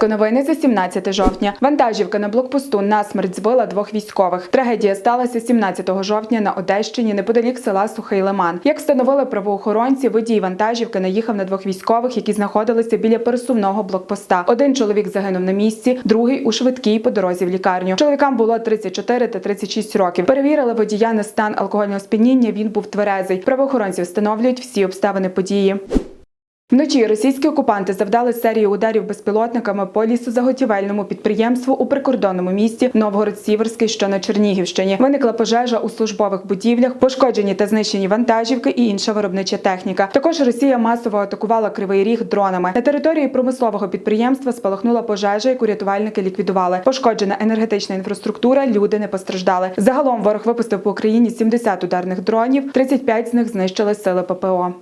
Спочатку новини за 17 жовтня. Вантажівка на блокпосту насмерть збила двох військових. Трагедія сталася 17 жовтня на Одещині, неподалік села Сухий Лиман. Як встановили правоохоронці, водій вантажівки наїхав на двох військових, які знаходилися біля пересувного блокпоста. Один чоловік загинув на місці, другий у швидкій по дорозі в лікарню. Чоловікам було 34 та 36 років. Перевірили водія на стан алкогольного сп'яніння. Він був тверезий. Правоохоронці встановлюють всі обставини події. Вночі російські окупанти завдали серію ударів безпілотниками по лісозаготівельному підприємству у прикордонному місті Новгород-Сіверський, що на Чернігівщині. Виникла пожежа у службових будівлях, пошкоджені та знищені вантажівки і інша виробнича техніка. Також Росія масово атакувала кривий ріг дронами. На території промислового підприємства спалахнула пожежа, яку рятувальники ліквідували. Пошкоджена енергетична інфраструктура, люди не постраждали. Загалом ворог випустив по Україні 70 ударних дронів, 35 з них знищили сили ППО.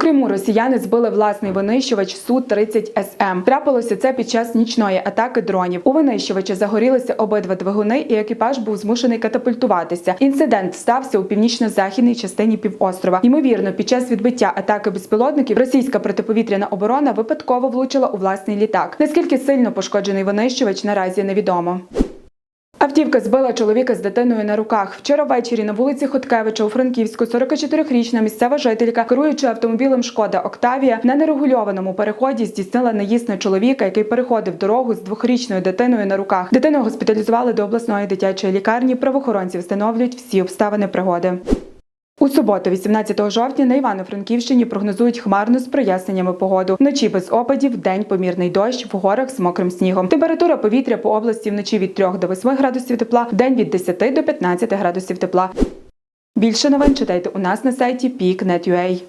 Криму росіяни збили власний винищувач Су-30 СМ. Трапилося це під час нічної атаки дронів. У винищувачі загорілися обидва двигуни, і екіпаж був змушений катапультуватися. Інцидент стався у північно-західній частині півострова. Ймовірно, під час відбиття атаки безпілотників російська протиповітряна оборона випадково влучила у власний літак. Наскільки сильно пошкоджений винищувач наразі невідомо. Автівка збила чоловіка з дитиною на руках. Вчора ввечері на вулиці Хоткевича у Франківську 44-річна місцева жителька, керуючи автомобілем Шкода Октавія, на нерегульованому переході здійснила наїзд на чоловіка, який переходив дорогу з двохрічною дитиною на руках. Дитину госпіталізували до обласної дитячої лікарні. Правоохоронці встановлюють всі обставини пригоди. У суботу, 18 жовтня, на Івано-Франківщині прогнозують хмарну з проясненнями погоду. Вночі без опадів, день помірний дощ, в горах з мокрим снігом. Температура повітря по області вночі від 3 до 8 градусів тепла, вдень від 10 до 15 градусів тепла. Більше новин читайте у нас на сайті peak.net.ua.